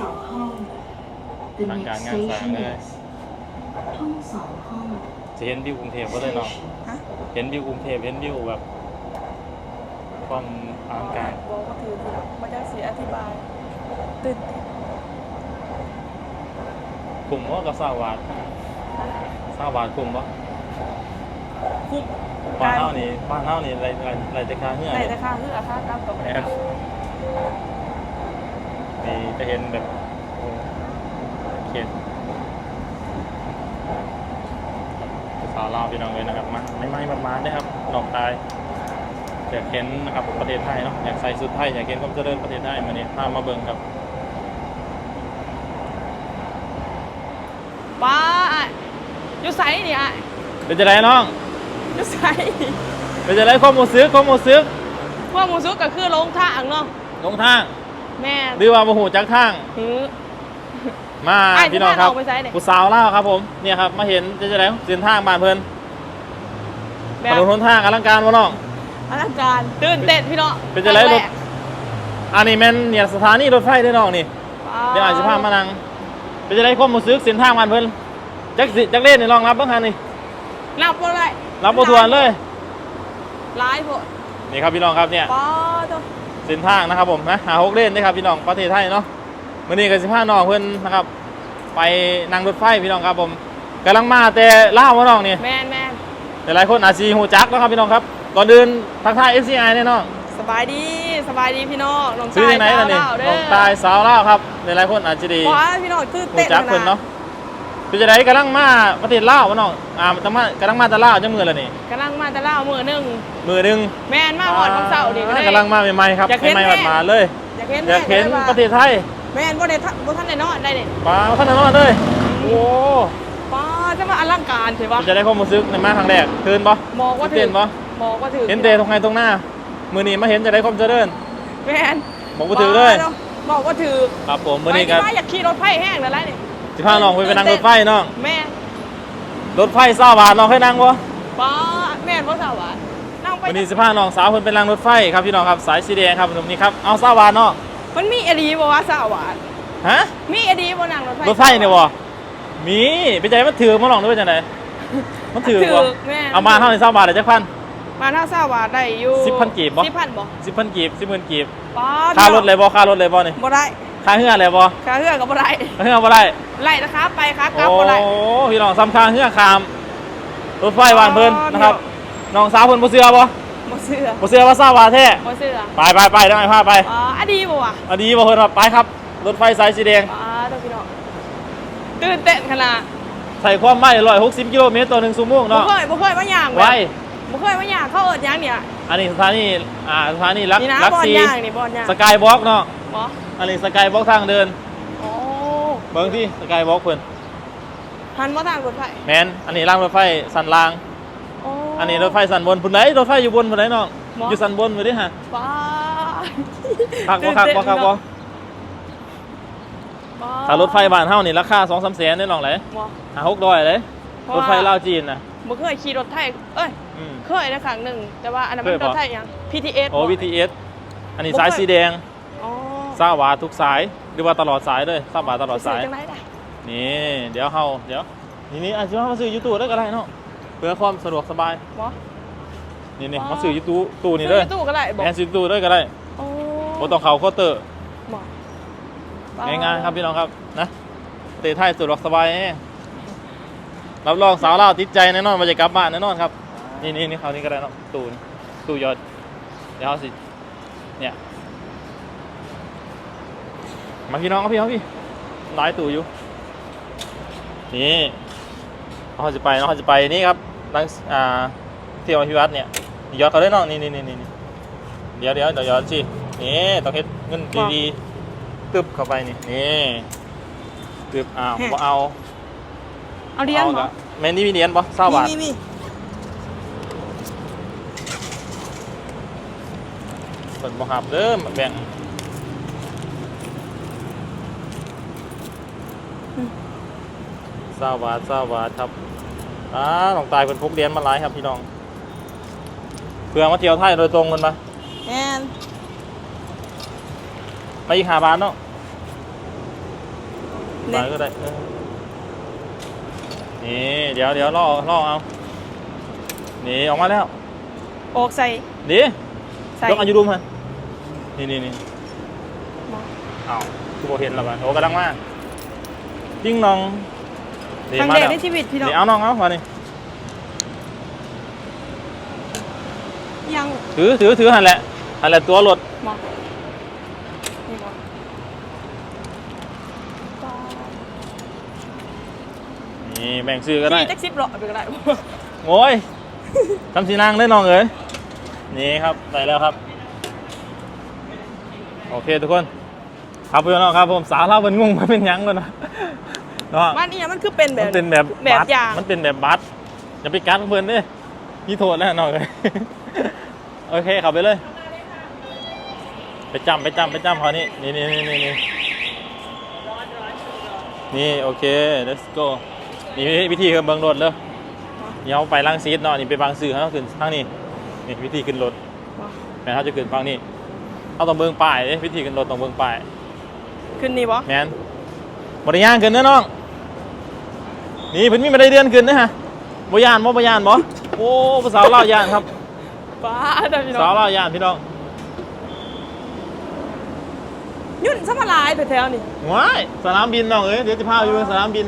สองห้อง The ทางการ next งานสร้าง station เลย is ทุ่งสองห้อง จะเห็นวิวกรุงเทพก็เลยเนาะฮะเห็นวิวกรุงเทพเห็นวิวแบบความอลังการบอกว่าถือที่มันจะเสียอธิบาย ตื่นเต้นกลุ่มว่ากับสาวาดสาวาดกลุ่มวะคุ้มบ้านเฮานี่บ้านเฮานี่ไรไรไรแต่ค่าเงื่อไหนเนี่ยแต่ค่าคืออาค่ากลับกับแม่น นี่จะเห็นแบบโอ้เขตสาวลาวพี่น้องเลยนะครับมาไม่ไม่ประมาณนะครับดอกตายอยากเห็นนะครับประเทศไทยเนาะอยากใส่สุดไทยอยากเห็นความเจริญประเทศไทยมาเนี่ยพามาเบิ่งครับป้าอะอยู่ไสนี่อะเป็นจะไรน้องอยู่ไสเป็นจะไรข้อมูลซื้อข้อมูลซื้อพวกหมูซุกก็คือลงทางเนาะลงทาง แม่นหรือว่าโมโหจักทาง หือ มาอ้ายพี่น้องครับสิพาน้องไปไสเนี่ย ผู้สาวเล่าวครับผมเนี่ยครับมาเห็นจะจะไรเส้นทางบ้านเพิ่นแบถบนนหนทางอลังการวะน้อง อลังการตื่นเต้นพี่เนาะเป็นจะไรคงรแกถอันนี้แม่นเนี่ยสถานีรถไฟเด้อน้องนี่ป้าเดี๋ยวอาจจะพามานั่งเป็นจะไรข้อมูลซื้อเส้นทางบ้านเพิ่นจักสิจักเล่นนี่ลองรับเบิ่งคันนี่รับบ่ได้รับบ่ทวนเลยหลายโพดนี่ครับพี่น้องครับเนี่ยป้าตัว เส้นทางนะครับผมนะหาหกเล่นนะครับพี่น้องประเทศไทยเนาะมื้อนี้ก็สิพาน้องเพิ่นนะครับ ไปนั่งรถไฟพี่น้องครับผมกำลังมาแต่ลาววะน้องนี่แม่นแม่นแต่หลายคนอาจจะหูจักแล้วครับพี่น้องครับ ก่อนอื่นทักทาย FCI แน่นอนสบายดีสบายดีพี่น้องน้องซื้อที่ไหนล่ะนี่สาวลาวเด้น้องตายสาวลาวครับหลายๆคนอาจจะดีว้าพี่น้องตื่นหูเต้นจักเพิ่นเนาะ เป็นจะไดกำลังมาประเทศลาววะน้องอ่ากำลังมากำลังมาแต่ลาวจังมือแล้วนี่กำลังมาแต่เล่าวมือหนึงมือหนึงแม่นมาหอดของเสาร์ดีอ่ากำลังมาใหม่ๆครับอยากเห็นใหม่แม่ๆมาๆเลยอยากเห็นอยากเห็นแม่ประเทศไทยแม่นบ่ได้ทับ่ทันได้นอนได้นี่ปลาท่านนอนเลยโอ้ป้าจะมาอลังการใช่ปะเป็นจะได้ข้อมูลซึกในมาครั้งแรกเทินปะบอกว่าถืเต้นปะบอกว่าถือเห็นเตะตรงไหนตรงหน้า มือนี้มาเห็นจะได้ความเจริญแม่นบอกว่าถือเลย ป้าบอกว่าถือครับผมมือนี้ไปกันที่บ้านอยากขี่รถไฟแห้งนั่นแหละนี่ สิพาน้องไปไปนั่งรถไฟน้องแม่นรถไฟเศร้าบาทน้องเคยนั่งปะป้าแม่นบ่สาวะนั่งไปวันนี้สิพาน้องสาวเพิ่นไปนั่งรถไฟครับพี่น้องครับสายสีแดงครับตรงนี้ครับเอาเศร้าบาทเนาะมันมีอดีบ่ว่าสาวะฮะมีอดีบ่นั่งรถไฟรถไฟเนี่ยบ่มีไปใจมันถือมาลองด้วยจังไดมันถือบ่แม่นเอามาเท่าไหร่เศร้าบาทเดี๋ยวจักพันมาถ้าสาวะได้อยู่สิบพันกีบบ่สิบพันบ่สิบพันกีบสิบหมื่นกีบป้าค่ารถเลยบ่ค่ารถเลยบ่นี่บ่ได้ ค่าเฮือเลยบ่ค่าเรือก็บ่ได้ค่าเฮือบ่ได้ไล่ราคาไปครับกลับโอ้บ่ได้พี่น้องซ้ำค่าเฮือคามรถไฟวานเพิ่นอ๋อนะครับน้องสาวเพิ่นบ่เชื่อบ่บ่เชื่อบ่เชื่อว่าเศร้าบาทแท้บ่เชื่อไปไปไปได้ไหมพาไปอ๋ออดีบ่วะอันนี้บ่เพิ่นว่าไปครับรถไฟสายสีแดงป้าเด้อพี่น้องตื่นเต้นขนาดใส่ความไว160กิโลเมตรต่อ1ชั่วโมงบ่เนาะเคยบ่เคยมาย่างไวบ่เคยมาย่างเขาเอิ้นหยังเนี่ยอันนี้สถานีอ่าสถานีรักนี่นะรักบอลซีย่างนี่บอลย่างสกายบล็อกเนาะบ่ อันนี้สกายบล็อกทางเดิน โอ้เบิ่งที่สกายบล็อกเพิ่นหันมาทางรถไฟแมนอันนี้รางรถไฟสันรางโอ้อันนี้รถไฟสันบนพุ่นไหนรถไฟอยู่บนพุ่นไหนน้องหมออ อยู่สันบนพุ่นเด้ฮะป้าคักบ่คักบ่คักบ่ป้าถ้ารถไฟบ้านเฮานี่ราคา2-3แสนได้น้องไหลบ่หา600เลยเพราะรถว่าไฟลาวจีนน่ะบ่เคยขี่รถไทยเอ้ย อืม เคยนะครั้งหนึ่ง แต่ว่าอันนั้นมันเคยรปะ ถไทยยัง PTS โอ้ บ่ VTS อันนี้บ่สายเคยสีแดงอ๋อ ซาวาทุกสายหรือว่าตลอดสายเลยซาวาตลอดสายไปซื้จังไดล่ะนี่ เดี๋ยวเฮาเดี๋ยว นี่นี่อาจจะมาซื้อยูทูบได้ก็ได้เนาะเพื่อความสะดวกสบายบ่นี่นี่อ๋อ มาซื้อยูทูบตู้นี่เลยซื้อตู้ก็ได้บ่แอนซื้อตู้ได้ก็ได้โอ้โอ้ต้องเขาโคเตอร์บ่ป้ง่ายๆครับพี่น้องครับนะเตะไทยสะดวกสบายแน่รับรองสาวเล่าวติดใจแน่นอนมาจะกลับบ้านแน่นอนครับ นี่นี่นี่เขานี่ก็ได้เนาะตู้นี่ตู้ยอดเดี๋ยวเขาสิเนี่ย มาพี่น้องครับพี่ครับพี่หลายตู้อยู่ นี่เขาจะไปเนาะเขาจะไปนี่ครับนังอ่าเที่ยวพิวัตรเนี่ยยอดเขาได้เนาะนี่นี่นี่นี่นี่เดี๋ยวเดี๋ยวเดี๋ยวยอดสินี่ต้องเฮ็ดเงินดีๆตึบเข้าไปนี่นี่ตึบอ้าวบ่เอาเอาเรียนเอาบ่กะแม่นนี่มีเหรียญบ่เศร้าบาทมีมีเปิดบ่หับเด้อแบ่ง เศร้าบาทเศร้าบาทครับอ่าน้องตายเป็นพกเหรียญมาหลายครับพี่น้องเพื่อมาเที่ยวไทยโดยตรงกันมาแม่นมาอีกหาบาทเนาะมาก็ได้เออนี่เดี๋ยวเดี๋ยวล่อล่อเอานี่ออกมาแล้วออกใส่ดีใส่ยกอายุรุมฮะนี่นี่นี่บ่อ้าวคือโบเห็นแล้วมันโอ้กระดังมากจิ้งนองนี่ ครั้งมาแรกแล้วในชีวิตพี่น้องนี่เอาน้องเอามานี่ยังถือถือถือหันแหละหันแหละตัวรถมองนี่บ่ปลานี่แบ่งซื้อก็ได้ขี่แท็กซี่หรอไปก็ได้โอ้ยทำสีนางได้น้องเอ๋ยนี่ครับใส่แล้วครับ โอเคทุกคน ครับพี่น้องครับผมสาวเล่าเป็นงงมาเป็นหยังเลยนะ เนาะมันนี่มันคือเป็นแบบมันเป็นแบบแบบบัตรอย่าง มันเป็นแบบบัตรอย่าไปกัดเพื่อนเด้นี่โทษแล้วน้องเอ๋ยโอเคขับไปเลย ไปจำไปจำไปจำเขานี่นี่นี่นี่นี่นี่นี่โอเค let's go นี่วิธีขึ้นเบิ้งรถเลยนี่เอาไปล้างซีดเนาะนี่ไปบางสื่อเขาขึ้นทางนี้นี่วิธีขึ้นรถบ่แม่นเขาจะขึ้นฟังนี่ เอาต้องเบิ้งป้ายเด้วิธีขึ้นรถต้องเบิ้งป้าย ขึ้นนี่บ่แมนบริยานขึ้นเด้อน้อง นี่เพิ่นมีมาได้เดือนขึ้นนะฮะบ่ยานบ่บ่ยานบ่โอ้ภาษาวลาวยานครับ ป้าเด้อพี่น้สาวองลาวยานพี่น้องยุ่นซะมาหลายแถวๆนี่ว้ายสนามบินน้องเอ้ยเดี๋ยวจะพาไปเบิ่งสนามบิน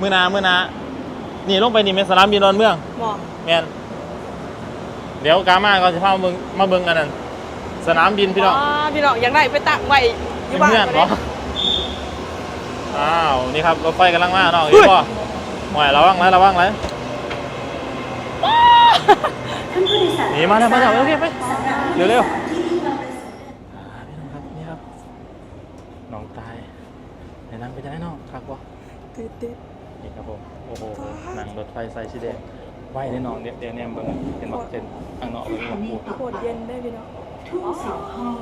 มื้อหนามื้อหนานี่ลงไปนี่แม่นสนามบินดอนเมืองบ่แม่นเดี๋ยวกามาก็จะพามาเบิ่งมาเบิ่งกันนั่นสนามบินพี่น้องป้าพี่น้องอยากได้ไปตั้งไว้อยู่บ้านเพื่อนก็เหรได้ ออ้าว นี่ครับรถไฟกำลังมาน้องเห็นป่ะหวยระวังนะระวังนะท่านผู้โดยสารหนีมาแล้วมาแล้วโอเคไปสำหรับเร็วเร็วที่นี่มาเป็นพี่น้องครับนี่ครับน้องตายไหนนั่งไปจะได้น้องคักป่ะตื่นเต้นนี่ครับผมโอ้โหว้าวนั่งรถไฟใส่สีแดงไหวแน่นอนเดี๋ยวเดี๋ยวเนี่ยเบิ่งเห็นบอกเส้นข้างนอกเป็นบอกพูดโคตรเย็นได้อพี่น้องทุ่งสองห้อง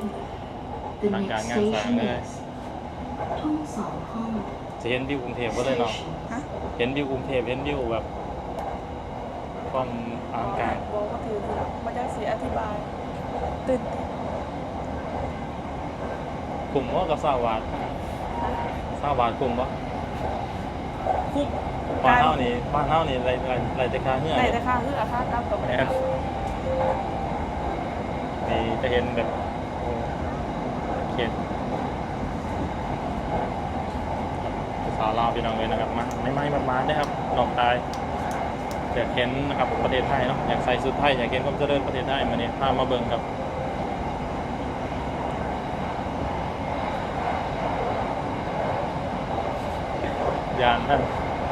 The ทางการ next งานสร้าง station เลย is ทุ่งสองห้องจะเห็นวิวกรุงเทพก็เลยน้องฮะเห็นวิวกรุงเทพเห็นวิวแบบความอลังการบอกว่าถือพี่น้องมาจากสีอธิบายตื่นเต้นกลุ่มว่ากับสาวาดสาวาดกลุ่มปะคุกบ้านเฮานี่บ้านเฮานี่ไรไรไรจะคาเงื่อไหนเนี่ยราคาคือราคากลับกับแม่นนี่จะเห็นแบบโอ้เขียน ภาษาลาวพี่น้องเลยนะครับมาไม่ไม่มามาได้ครับนอกตายอยากเห็นนะครับประเทศไทยเนาะอยากใส่สุดไทยอยากเห็นความเจริญประเทศไทยมาเนี่ยพามาเบิ่งครับยานนั่น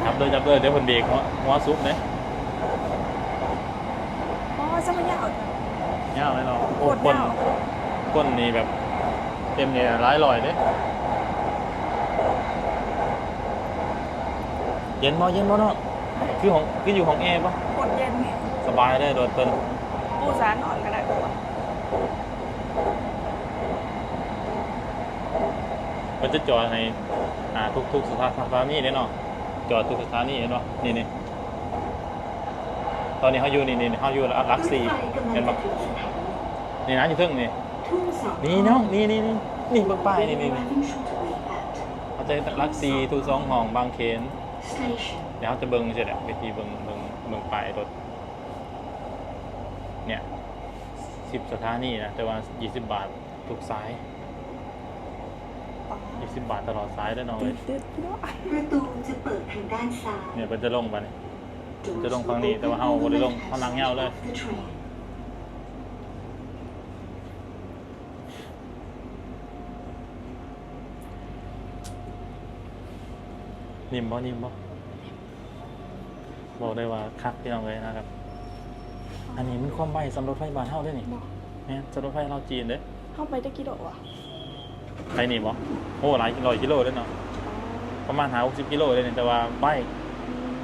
จับเลยจับเลยเดี๋ยวคนเบรกหัวหัวซุปเนี่ยอ๋อจะมายาวยาวเลยเนาะโคโอ้ตรก้นยาวก้นนี่แบบเต็มเนี่ยร้ายลอยเด้ เย็นบ่เย็นบ่เนาะคือของคืออยู่ของแอร์ปะโคตรเย็นสบายเลยโดดเพิ่นปูสารนอนกันได้ปะวะมันจะจอดในอ่าทุกทุกสถาสถานีเด้เนาะจอดทุกสถานีเห็นบ่นี่นี่ตอนนี้เขาอยู่นี่นี่เขาอยู่หลักสี่เห็นบ่นี่นะอยู่เทึ่งนี่ทุ่งสองนี่น้องนี่นี่นี่นี่เบิ่งป้ายนี่นี่นี่ Arriving shortly at เขาจะหลักสี่ทุกสองห้องบางเขน station เดี๋ยวเขาจะเบิ้งเสร็จอะวิธีเบิ้งเบิ้งเบิ้งปลายรถ เนี่ยสิบสถานีนะ แต่ว่ายี่สิบบาททุกสายป๋ายี่สิบบาทตลอดสายด้วยน้องเลตื่ยนเต้นพี่น้องประตูจะเปิดทางด้านซ้ายเนี่ยเป็นจะลงไปเนี่ยจะลงฝั่งนี้แต่ว่าเฮาบ่ได้ลงเฮานั่งเหงาเลย นิ่มบ่นิ่มบ่บอกได้ว่าคักพี่น้องเลยนะครับ อันนี้มันความไวสำหรับรถไฟบานเฮาด้วยนี่บอกเนี่ยสำหรับรถไฟเราจีนเด้เข้าไปได้กี่โลวะใครนี่บ่โอ้หลายร้อยกิโลเลยเนาะประมาณหา60กิโลเลยเนี่ยแต่ว่าไบค์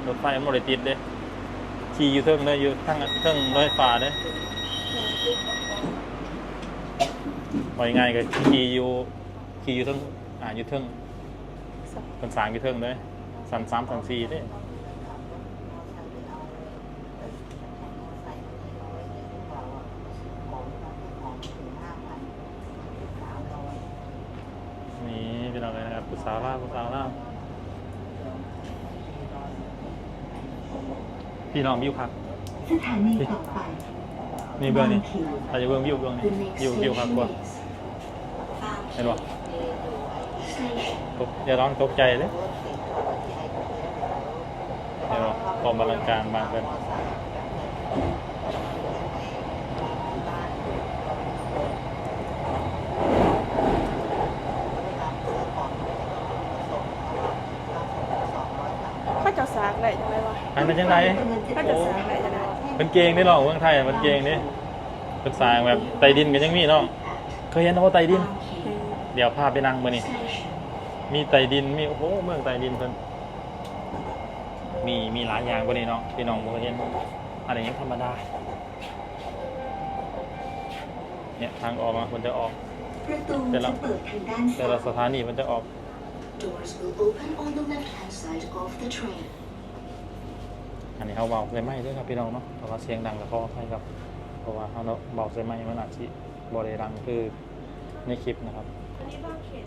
รถไฟมันบ่ได้ติดเด้ขี่อยู่เทิงเลยอยู่ทั้งเทิงรถไฟฟ้าเด้ว่าง่ายๆก็ขี่อยู่ขี่อยู่เทิงอ่าอยู่เทิงเป็นสร้างอยู่เทิงเลย สันสามสันสี่เด้นี่พี่น้องเลยนะครับผู้สาวล่าวผู้สาวล่าวพี่น้องวิวครับสถานีต่อไปนี่เบื้องนี้บางขีดอาจจะเบื้องวิวเบื้องนี้ The next วิววิวครับกว่า station is เห็นป่ะ Station ตกอย่าร้องตกใจเลยเห็นป่ะพอมาลังการบางเกินเขาจะสากได้ยังไงวะอันเป็นยังไงเขาจะสากได้ยังไงเป็นเกงนี่หรอเมืองไทยอะเป็นเกงนี่เป็นสร้างแบบไตดินกันยังมีเนาะเคยเห็นเอาไตดินบางขีดอืมเดี๋ยวพาไปนั่งมานี่ Station มีไตดินมีโอ้โหเมืองไตดินเพิ่น มีมีหลายอย่างกว่านี้เนาะพี่น้องบ่เคยเห็นอะไรยังธรรมดาเนี่ยทางออกมามันจะออก ประตูแต่ละจะเปิดทางด้านแต่ซ้าละย สถานีมันจะออก Doors will open on the left-hand side of the train. อันนี้เขาเบาใส่ไม้ด้วยครับพี่น้องเนาะเพราะว่าเสียงดังแล้วก็ให้ครับ เพราะว่าเขาเนาะเบาใส่ไม้มันอาจจะบริดังคือในคลิปนะครับ อันนี้บางเขต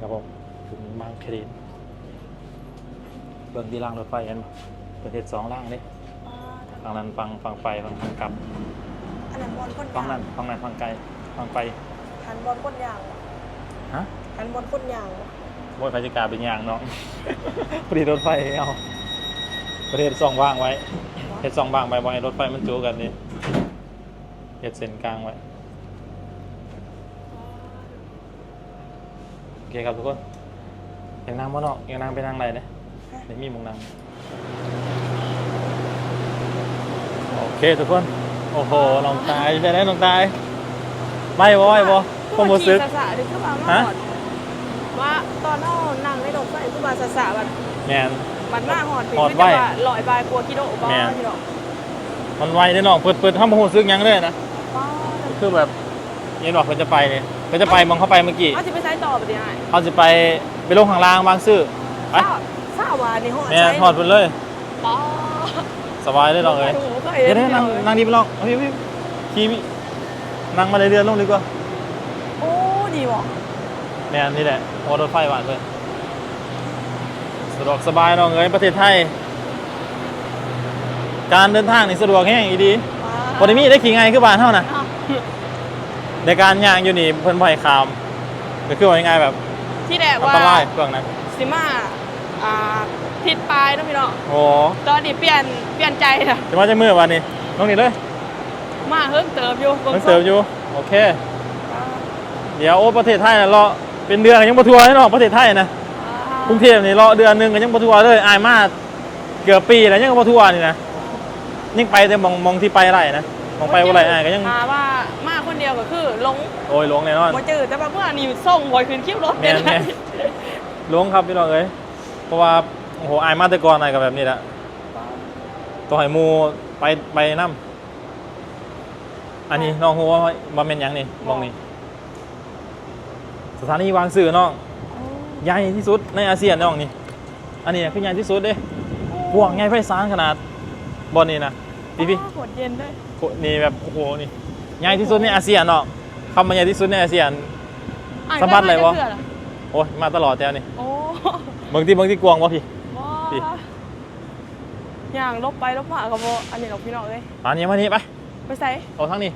นี่ครับผมถึงบางเครนเบิ่งที่รางรถไฟเห็นปะเป็นเห็ดสองล่างเลยอ่าฝั่งนั้นฟังฟังไปฟังทางกลับอันนั้นบอลก้นฝั่งยางนั้นฝั่งนั้นฟังไกลฟังไปหันบอลก้นยางวะฮะหันบอลก้นยางวะโมยไฟจิกาเป็นอย่างเนาะ พอดีรถไฟเอาประเทศสองว่างไว้เห็ดสองว่างไปบ่ให้รถไฟมันจูกันนี่เห็ดเส้นกลางไว้ โอ เคครับทุกคนยังนั่งบ่เนาะยังนั่งไปนั่งไรเนี่ยเดี๋ยวมีหมุงนั่งโอเคทุกคน โอ้โหน้องตายไปไหนน้องตาย ไม่บ่ไม่บ่ผมบ่ซื้อขี่สะๆดิคือว่ามาฮะหอดว่าตอนเรานั่งในรถไฟคือว่าสะสะบัดแมนบัดหน้าหอดปีหอดคือไว้จะว่าลอยบายกลัวกิโลบ้าแม่นที่ดอกมันไวได้น้องเปิดเปิดห้องบ่ฮู้ซึกหยังเลยนะว้าคือแบบเย็นบอกเพิ่นจะไปเนี่ย เพิ่นจะไปมองเข้าไปเมื่อกี้เอาจะไปใช้ต่อไปยังไงเขาจะไปไปลงข้างล่างบางซื่อไปทราบทราบว่านี่หอดแม่นใช้ถอดเพิ่นเลยป้าสบายเลยน้องเอ้ยโโหก็เดี๋ยวได้เอ็นนั่งเลยนั่งดีไปลองเอาพี่พี่ขี่พี่นั่งมาเรื่อยๆลงดีกว่าโอ้ดีว่ะแม่นนี่แหละโอ้รถไฟหวานเลยสะดวกสบายน้องเอ้ยประเทศไทย การเดินทางนี่สะดวกแห้งอีดีบ่ได้มีได้ขี่ไงคือบ้านเฮานะอ้าว ในการย่างอยู่นี่เพิ่นบ่ให้ข้ามก็คือว่าง่ายๆแบบที่แดกอันว่าตรายเรื่องนั้นสิมาอ่าผิดปลายเนาะพี่เนาะโอ้ตอนนี้เปลี่ยนเปลี่ยนใจนะจะมาจะมือวันนี้น้องนี่เลยมาเฮิ่งเติมอยู่บิ่มันเติมอยู่โอเค อ่าเดี๋ยวโอ้ประเทศไทยนะรอเป็นเดือนก็ยังบ่ทัวร์แน่นอนประเทศไทยนะอ่ากรุงเทพนี่รอเดือนหนึงก็ยังบ่ทัวร์เลยอายมากเกือบปีแล้วยังบ่ทัวร์นี่นะยังไปแต่มองมองที่ไปไรนะ มองไปว่าไรอายก็ยังถามว่ามาคนเดียวก็คือลงโอ้ยหลงแน่นอนบ่จืดแต่ว่าเมื่อนี่ส่งบ่อยขึ้นคิวรถแม่นแม่นหลงครับพี่น้องเอ้ยเพราะว่าโอ้โหอายมาแต่ก่อนอายก็แบบนี้แหละต้องให้หมู่ไปไปนํอันนี้น้องฮู้ว่าบ่แม่นหยังนี่มองนี่สถานีวางสื่อน้องใหญ่ที่สุดในอาเซียนน้องนี่อันนี้คือใหญ่ที่สุดเด้พวกใหญ่ไพศาลขนาดบอลนี่นะพี่พี่ปวดเย็นด้วยโค นี่แบบโอ้โหนี่ใหญ่ที่สุดในอาเซียนเนาะคำว่าใหญ่ที่สุดในอาเซียนอะสะบัดเลยวะได้มาจกทื่อหรอโอ้ยมาตลอดแต่นี่โอ้บางทีบางทีกวางวะพี่ว้าพี่ อย่างลบไปลบมากับโบอันนี้เราพี่น้องเลยอันนี้มานี่ไปไปใส่เอาทั้งนี้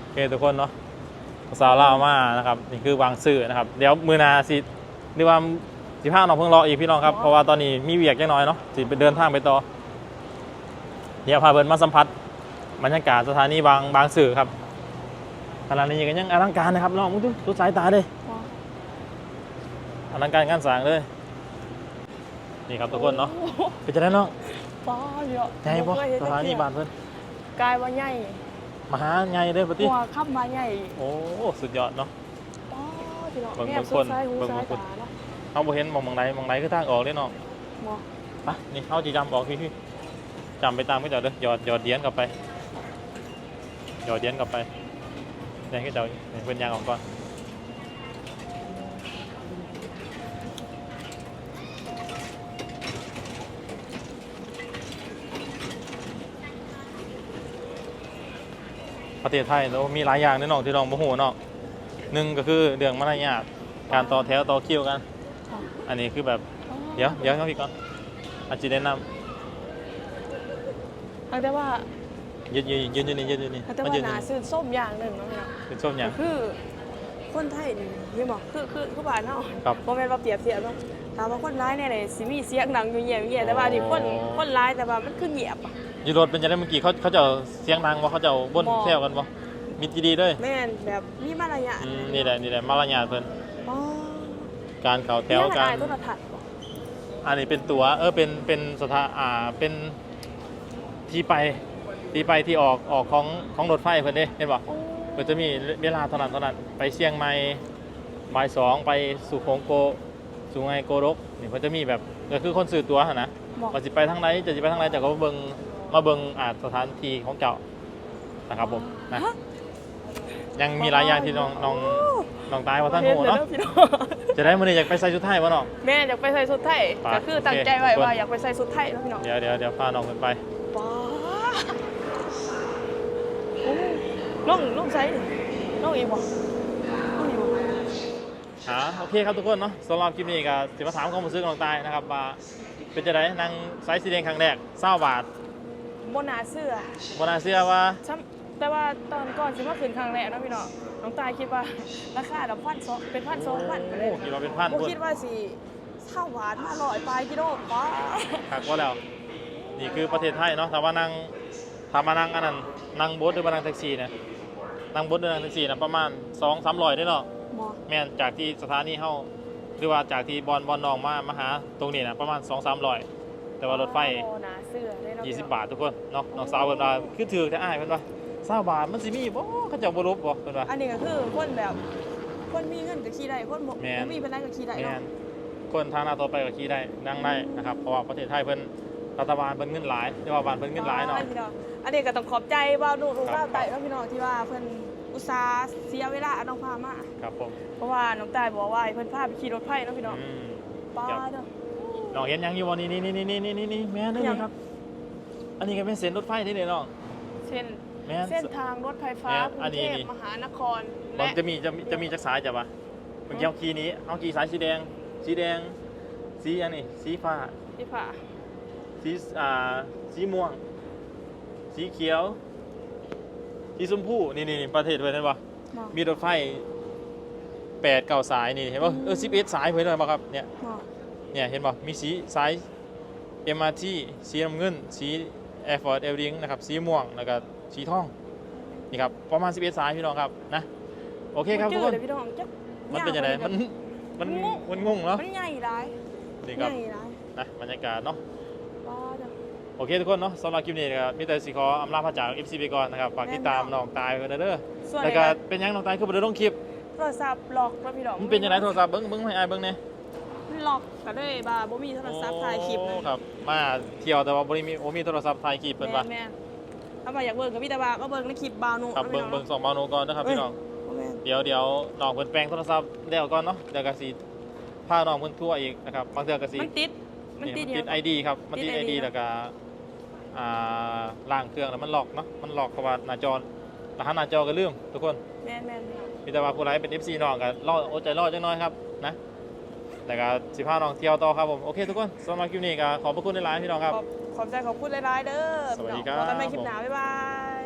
โอเคทุกคนเนาะสาวลาวมานะครับนี่คือวางซื่อนะครับ เดี๋ยวมือหนาสิหรือว่าสิพาน้องเพิ่งรออีกพี่น้องครับเพราะว่าตอนนี้มีเวียกจังน้อยเนาะสิไปเดินทางไปต่อ เดี๋ยวพาเบิร์นมาสัมผัสบรรยากาศสถานีบางบางสื่อครับขณะนี้ก็ยังอลังการนะครับน้องมึงดูดูสายตาเลยว้าอลังการงานสร้างเลยนี่ครับทุกคนเนาะโอ้โหเป็นจะได้น้องว้าเยอะใหญ่ปะบ่เคยเห็สถานีบานเพิ่นกลายว่าใหญ่มหาใหญ่เลยปะติหัวขับมาใหญ่โอ้สุดยอดเนาะว้าพี่น้องเบิ่งแนเบิ่บงสุคดนซ้ายหูเบิ่งซ้ายคนตาเนาะเอาบ่เห็นมองมองไหนมองไหนคือทางออกเลยน้องมองไปนี่เอาจีจำออกพี่พี่ จำไปตามก็เจ้าเด้อหยอดหยอดเหรียญกลับไปหยอดเหรียญกลับไปเหรียญก็เจ้าเนี่ยเป็นยางออกก่อนประเทศไทยแล้วมีหลายอย่างแน่นอนที่น้องบ่ฮู้เนาะหนึ่งก็คือเรื่องมารยาทการต่อแถวต่อคิวกัน อันนี้คือแบบ เดี๋ยวเดี๋ยวครับพี่ก่อนอาจจะแนะน เอาแต่ว่าำยืนยืนยืนยืนนี่ยืนยืนนี่เอาแต่มาว่ายืนหนานี่ซื้อส้มอย่างหนึ่งเนาะพี่น้องเป็นส้มอย่าง คือ คนไทยนี่ยังบอกคือคือคือบ้านเนาะครับบ่แม่นว่าเปรียบเทียบเนาะถามว่าคนร้ายเนี่ยเลยสิมีเสียงดังอยู่เงียบเงียบแต่ว่าดิคนคนร้ายแต่ว่ามันคือเงียบอะ อยูรถเป็นยังไงเมื่อกี้เขาเขาจะเอาเสียงดังว่าเขาจะเอาบนบ่แถวกันบ่มีดีๆด้วยแม่นแบบมีมารยาทอืมนี่แหละนี่แหละมารยาทเพิ่นอ๋อการเข้าแถวเนี่ยการอายโทรทัศน์บ่อันนี้เป็นตัวเออเป็นเป็นสถานอ่าเป็น ที่ไปที่ไปที่ออกออกของของรถไฟเพิ่นเด้เห็นบ่โอ้เพิ่นจะมีเวลาเท่านั้นเท่านั้นไปเชียงใหม่บ่ายสองไปสุโขงโกสุไหงโกรกนี่เพิ่นจะมีแบบก็คือคนซื้อตั๋วหั่นนะบอกว่าสิไปทางไหนจะสิไปทางไหนแต่ก็มาเบิ่งมาเบิ่งอ่าสถานที่ของเจ้านะครับผมนะฮะยังมีหลายอย่างที่น้องน้องน้องตายว่าท่านเห็โหนเลยเนาะเนาะพี่น้องจะได้มื้อนี้อยากไปใส่ชุดไทยบ่เนาะแม่อยากไปใส่สุดไทยไปก็คือตั้งใจไว้ว่าอยากไปใส่สุดไทยเนาะพี่น้องเดี๋ยวเดี๋ยวเดี๋ยวพาน้องขึ้นไป ป้าโอ้ น้องน้องใส่ดิน้องอีกบ่น้องอีกบ่อ่าโอเคครับทุกคนเนาะสำหรับคลิปนี้ก็สิมาถามความรู้สึกของน้องตายนะครับว่าเป็นจะไดนั่งไซส์สีแดงครั้งแรก20บาทบนหนาเสื้อบ่น่าเชื่อว่าซ้ำแต่ว่าตอนก่อนสิมาขึ้นครั้งแรกเนาะพี่น้องน้องตายคิดว่าราคาดับพันสองเป็นพันสองพันไปเลยโอ้คิดว่าเป็นพันบ่พุ่นคิดว่าสิเท่าหวานมาลอยปลายกิโลป้าคักว่าแล้ว นี่คือประเทศไทยเนาะถ้าว่านั่งถ้ามานั่งอันนั้นนั่งโบ๊ทหรือว่านั่งแท็กซี่เนี่ย นั่งโบ๊ทหรือนั่งแท็กซี่นะประมาณ2-300ได้เนาะหมอแม่นจากที่สถานีเฮาหรือว่าจากที่บอลบอลนองมามาหาตรงนี้นะประมาณ2-300แต่ว่ารถไฟ โอ้หนาเสื้อได้เนาะ20 บาททุกคนเนาะน้องสาวเพิ่นว่าคือถือแต่อ้ายเพิ่นว่า20บาทมันสิมีบ่เขาเจ้าบ่รู้บ่เพิ่นว่า อันนี้ก็คือคนแบบ คนมีเงินก็ขี่ได้คนบ่แม่น บ่มีเป็นไรก็ขี่ได้แม่เนาะนคนทางหน้าต่อไปก็ขี่ได้นั่งได้นะครับเพราะว่าประเทศไทยเพิ่น รัฐบาลเพิ่นเงินหลายเรียกว่าบ้านเพิ่นเงินหลายเนาะ พี่น้องอันนี้ก็ต้องขอบใจบ่าวนุ่ลูกครับบ่าวไต่แล้วพี่น้องที่ว่าเพิ่นอุตส่าห์เสียเวลาเอาน้องพามา ครับผมเพราะว่าน้องตายบอกว่าให้เพิ่นพาไปขี่รถไฟเนาะพี่น้องอืมป้าครับเนาะ น้องเห็นยังอยู่บ่นี่นี่นี่นี่นี่นี่นี่แม่นเด้อยัง นี่ครับ อันนี้ก็เป็นเส้นรถไฟที่นี่น้องเส้นแม่นเส้นทางรถไฟฟ้าแม่นกรุอันงนี้เทพนี่ มหานครบอและกจะมีจะมีจะมีจักสายจ้ะปะเมื่อกี้เอาคีย์นี้เอาคีย์สายสีแดง สีแดง สีอันนี้สีฟ้า นี่ค่ะ สีอ่าสีม่วง สีเขียว สีชมพูนี่นี่นี่ประเทศเพื่อนเห็นปะหมอมีรถไฟแปดเก้าสายนี่เห็นปะเออสิบเอ็ดสายเพื่อนเห็นปะครับเนี่ยหมอเนี่ยเห็นปะมีสีสาย MRT สีน้ำเงิน สี Air Force a i r l i n k นะครับ สีม่วง แล้วก็สีทอง นี่ครับ ประมาณ 11 สายพี่น้องครับ นะ โอเคครับทุกคนจืดเลยพี่น้องจักมันเป็นยังไง มัน มันงงมันงงเนาะ มันใหญ่หลายนี่คใหรับญ่หลาย นะ บรรยากาศเนาะป้าเนาะ โอเคทุกคนเนาะสำหรับคลิปนี้นะครับมีแต่สิขออำลาพระจาก FC ไปก่อนนะครับฝากติดตามแน่นอนน้องตายกันเด้อส่วนแล้วไอ้ก็ก็เป็นยังน้องตายคือบ่ได้ลงคลิปโทรศัพท์หลอกแล้วพี่น้องมันเป็นยังไงโทรศัพท์เบิ่งเบิ่งให้อายเบิ่งแหน่มันหลอกก็เลยบ่าบ่มีโทรศัพท์ถ่ายคลิปโอ้นะครับมาเที่ยวแต่ว่าบ่ได้มีบ่มีโทรศัพท์ถ่ายคลิปเพิ่นว่าแม่นๆถ้ามาอยากเบิ่งก็มีแต่ว่าก็เบิ่งในคลิปบาวนุครับเบิ่งเบิ่งสองบาโนก่อนนะครับพี่น้องแม่นเดี๋ยวเดี๋ยวน้องเพิ่นแปลงโทรศัพท์แล้วก่อนเนาะเดี๋ยวก็สิพาน้องเพิ่นทั่วอีกนะครับบางเทื่อก็สิมันติด มันติดติดยังไอดีครับมันติดติดไอ ID ดีแล้วก็อ่า ล่างเครื่องแล้วมันล็อกเนาะมันล็อกเพราะว่าหน้าจอรหัสหน้าจอก็ลืมทุกคนแม่นแม่นมีแต่ว่าผู้ใดเป็น FC น้องก็รออดใจรอจังน้อยครับนะแต่ก็สิพาน้องเที่ยวต่อครับผมโอเคทุกคนสำหรับคลิปนี้ก็ขอบพระคุณในไลน์พี่น้องครับขอบขอบใจขอบคุณหลายๆเด้อสวัสดีครับพบกันใหม่คลิปหน้าบ๊ายบาย